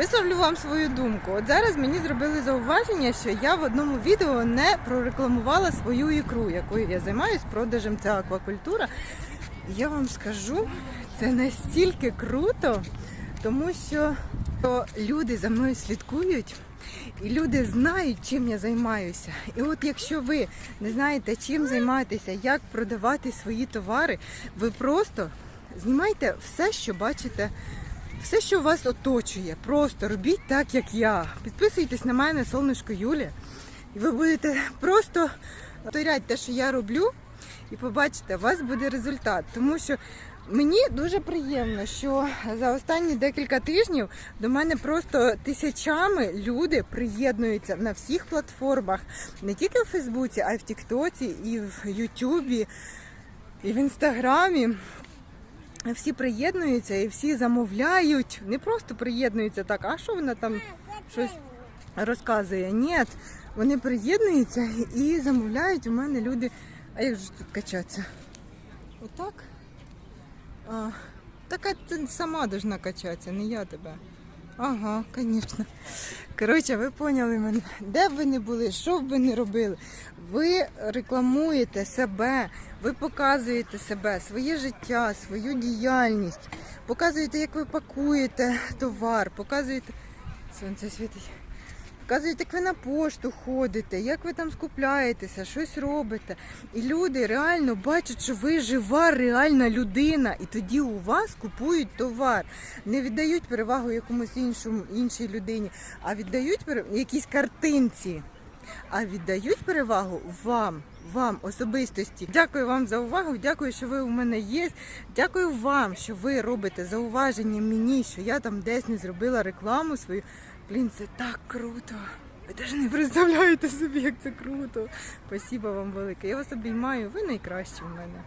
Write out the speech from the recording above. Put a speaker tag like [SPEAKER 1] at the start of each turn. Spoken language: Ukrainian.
[SPEAKER 1] Висловлю вам свою думку. От зараз мені зробили зауваження, що я в одному відео не прорекламувала свою ікру, якою я займаюся продажем. Це аквакультура. Я вам скажу, це настільки круто, тому що люди за мною слідкують. І люди знають, чим я займаюся. І от якщо ви не знаєте, чим займатися, як продавати свої товари, ви просто знімайте все, що бачите, все, що вас оточує. Просто робіть так, як я. Підписуйтесь на мене, сонечко Юлія, і ви будете просто повторяти те, що я роблю, і побачите, у вас буде результат. Тому що Мені дуже приємно, що за останні декілька тижнів до мене просто тисячами люди приєднуються на всіх платформах, не тільки в Фейсбуці, а й в Тіктоці, і в Ютубі, і в Інстаграмі. Всі приєднуються і всі замовляють. Не просто приєднуються так, а що вона там щось розказує? Ні, вони приєднуються і замовляють у мене люди. А як же тут качатися? Отак? А, така ти сама должна качатися, не я тебе. Ага, звісно. Коротше, ви поняли мене. Де б ви не були, що б ви не робили, ви рекламуєте себе, ви показуєте себе, своє життя, свою діяльність, показуєте, як ви пакуєте товар, показуєте. Сонце світить. Показуєте, як ви на пошту ходите, як ви там скупляєтеся, щось робите. І люди реально бачать, що ви жива, реальна людина, і тоді у вас купують товар. Не віддають перевагу якомусь іншому, іншій людині, а віддають якійсь картинці, а віддають перевагу вам. Вам особистості. Дякую вам за увагу. Дякую, що ви у мене є. Дякую вам, що ви робите зауваження мені, що я там десь не зробила рекламу свою. Блін, це так круто. Ви навіть не представляєте собі, як це круто. Спасибо вам велике. Я вас обіймаю. Ви найкращі в мене.